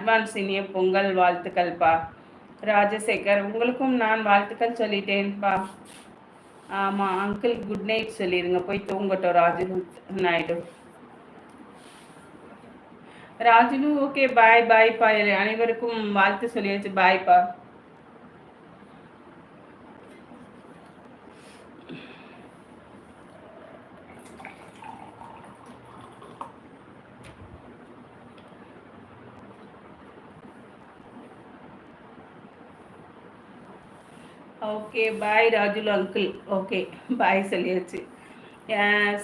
Advance இனிய பொங்கல் வாழ்த்துக்கள்ப்பா ராஜசேகர் உங்களுக்கும் நான் வாழ்த்துக்கள் சொல்லிட்டேன்ப்பா ஆமாம் அங்கிள் குட் நைட் சொல்லிடுங்க போய் தூங்கட்டும் ராஜு நாயுடு. ராஜுலு ஓகே பாய் பாய்ப்பா அனைவருக்கும் வாழ்த்து சொல்லியாச்சு. பாய்ப்பா okay bye Rajulu uncle okay bye சொல்லியாச்சு.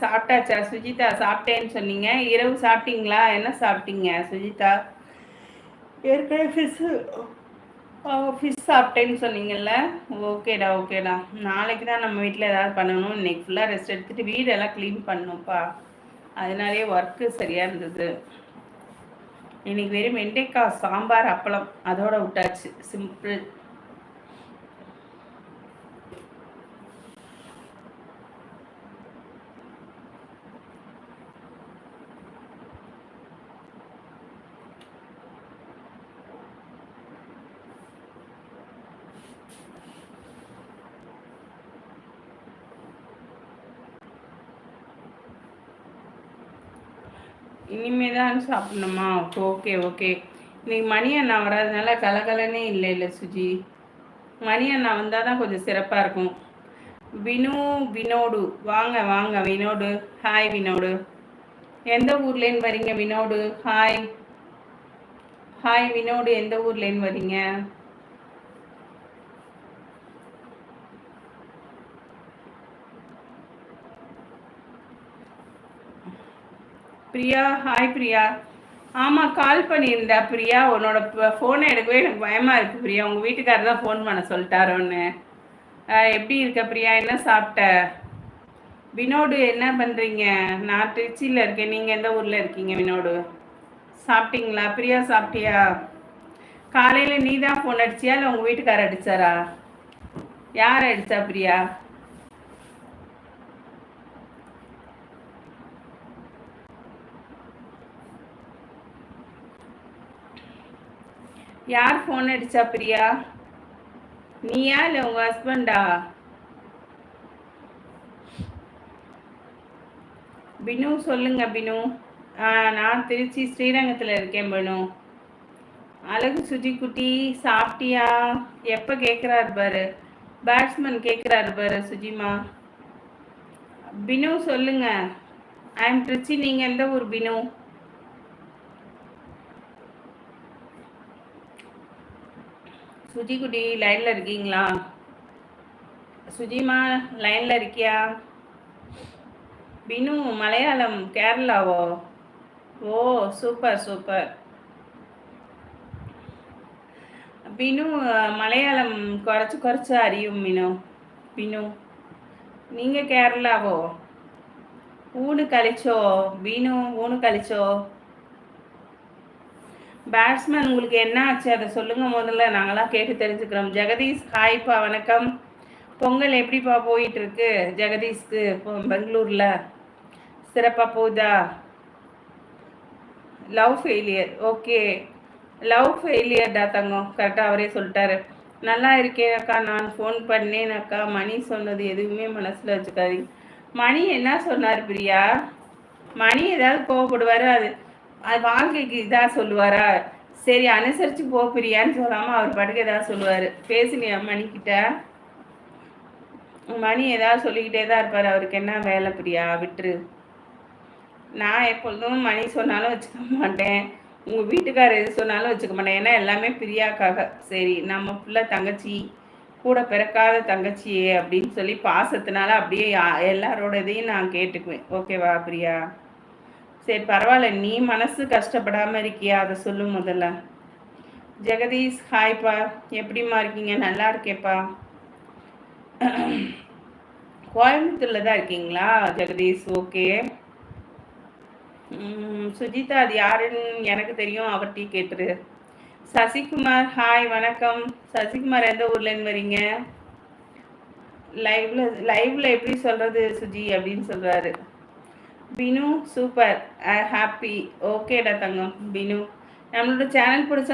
சாப்பிட்டாச்சா? சுஜிதா சாப்பிட்டேன்னு சொன்னீங்க. இரவு சாப்பிட்டீங்களா? என்ன சாப்பிட்டீங்க சுஜிதா? ஏற்கனவே ஃபிஷ்ஷு ஃபிஷ் சாப்பிட்டேன்னு சொன்னீங்கல்ல? ஓகேடா ஓகேடா. நாளைக்கு தான் நம்ம வீட்டில் ஏதாவது பண்ணணும். இன்னைக்கு ஃபுல்லாக ரெஸ்ட் எடுத்துகிட்டு வீடெல்லாம் க்ளீன் பண்ணணும்ப்பா. அதனாலே ஒர்க்கு சரியாக இருந்தது. இன்னைக்கு வெறும் வெண்டைக்காய் சாம்பார் அப்பளம். அதோட விட்டாச்சு. சிம்பிள் இனிமே தான் சாப்பிடணுமா ஓகே ஓகே. இன்னைக்கு மணி அண்ணா வராதனால கலகலனே இல்லை இல்லை சுஜி. மணி அண்ணா வந்தால் தான் கொஞ்சம் சிறப்பாக இருக்கும். வினு வினோடு. வாங்க வாங்க வினோடு. ஹாய் வினோடு. எந்த ஊர்லேன்னு வரீங்க வினோடு? Hi hi வினோடு. எந்த ஊர்லேன்னு வரீங்க? பிரியா. ஹாய் பிரியா. ஆமாம் கால் பண்ணியிருந்தா பிரியா. உன்னோட ஃபோனை எடுக்கவே எனக்கு பயமாக இருக்குது பிரியா. உங்கள் வீட்டுக்காரர் தான் ஃபோன் பண்ண சொல்லிட்டாரோன்னு. எப்படி இருக்க பிரியா? என்ன சாப்பிட்ட? வினோடு என்ன பண்ணுறீங்க நான் திருச்சியில் இருக்கேன். நீங்கள் எந்த ஊரில் இருக்கீங்க வினோடு? சாப்பிட்டீங்களா? பிரியா சாப்பிட்டியா? காலையில் நீ தான் ஃபோன் அடிச்சியா? இல்லை உங்கள் வீட்டுக்காரர் அடித்தாரா யார் அடித்தா பிரியா? யார் ஃபோன் அடிச்சா பிரியா? நீயா இல்லை உங்கள் ஹஸ்பண்டா பினு சொல்லுங்க பினு. நான் திருச்சி ஸ்ரீரங்கத்தில் இருக்கேன் பினு. அழகு சுஜி குட்டி சாப்பிட்டியா? எப்போ கேட்குறாரு பாரு. பேட்ஸ்மேன் கேட்குறாரு பாரு சுஜிமா. பினு சொல்லுங்க. ஐ எம் திருச்சி நீங்கள் எந்த ஊர் பினு? சுஜிக்குட்டி லைனில் இருக்கீங்களா? சுஜிமா லைனில் இருக்கியா? பினு மலையாளம் கேரளாவோ? ஓ சூப்பர் சூப்பர். பினு மலையாளம் குறைச்சி குறைச்சி அறியும் மினு. பினு நீங்கள் கேரளாவோ? ஊனு கழிச்சோ? பீனு ஊனு கழிச்சோ? பேட்ஸ்மேன் உங்களுக்கு என்ன ஆச்சு? அதை சொல்லுங்கள் முதல்ல. நாங்களாம் கேட்டு தெரிஞ்சுக்கிறோம். ஜெகதீஷ் ஹாய்ப்பா வணக்கம். பொங்கல் எப்படிப்பா போயிட்டுருக்கு? ஜெகதீஷ்க்கு பெங்களூரில். சிறப்பாக போகுதா லவ் ஃபெயிலியர் ஓகே லவ் ஃபெயிலியர்டா தங்கம்? கரெக்டாக அவரே சொல்லிட்டாரு. நல்லா இருக்கேன் அக்கா. நான் ஃபோன் பண்ணேன் அக்கா. மணி சொன்னது எதுவுமே மனசில் வச்சுக்காதீங்க. மணி என்ன சொன்னார் பிரியா? மணி ஏதாவது கோவப்படுவார். அது அது வாழ்க்கைக்கு இதாக சொல்லுவாரா? சரி அனுசரித்து போ பிரியான்னு சொல்லாமல் அவர் பாட்டுக்கு ஏதாவது சொல்லுவார். பேசினியா மணிக்கிட்ட மணி ஏதாவது சொல்லிக்கிட்டே தான் இருப்பார். அவருக்கு என்ன வேலை பிரியா? விட்டுரு. நான் எப்பொழுதும் மணி சொன்னாலும் வச்சுக்க மாட்டேன். உங்கள் வீட்டுக்காரர் எது சொன்னாலும் வச்சுக்க மாட்டேன். ஏன்னா எல்லாமே பிரியாக்காக. சரி நம்ம ஃபுல்லாக தங்கச்சி கூட பிறக்காத தங்கச்சியே அப்படின்னு சொல்லி பாசத்தினால அப்படியே எல்லாரோட இதையும் நான் கேட்டுக்குவேன். ஓகேவா பிரியா? சரி பரவாயில்ல. நீ மனசு கஷ்டப்படாமல் இருக்கியா? அதை சொல்லும் முதல்ல. ஜெகதீஷ் ஹாய்ப்பா. எப்படிம்மா இருக்கீங்க? நல்லா இருக்கேப்பா. கோயம்புத்தூரில் தான் இருக்கீங்களா ஜெகதீஷ்? ஓகே. சுஜிதா அது யாருன்னு எனக்கு தெரியும். அவர்கிட்ட கேட்டுரு. சசிகுமார் ஹாய் வணக்கம். சசிகுமார் எந்த ஊர்லேருந்து வரீங்க? லைவ்ல லைவ்ல எப்படி சொல்றது சுஜி அப்படின்னு சொல்றாரு. பினு சூப்பர் ஹாப்பி ஓகேடா தங்கம் பினு நம்மளோட சேனல் பிடிச்ச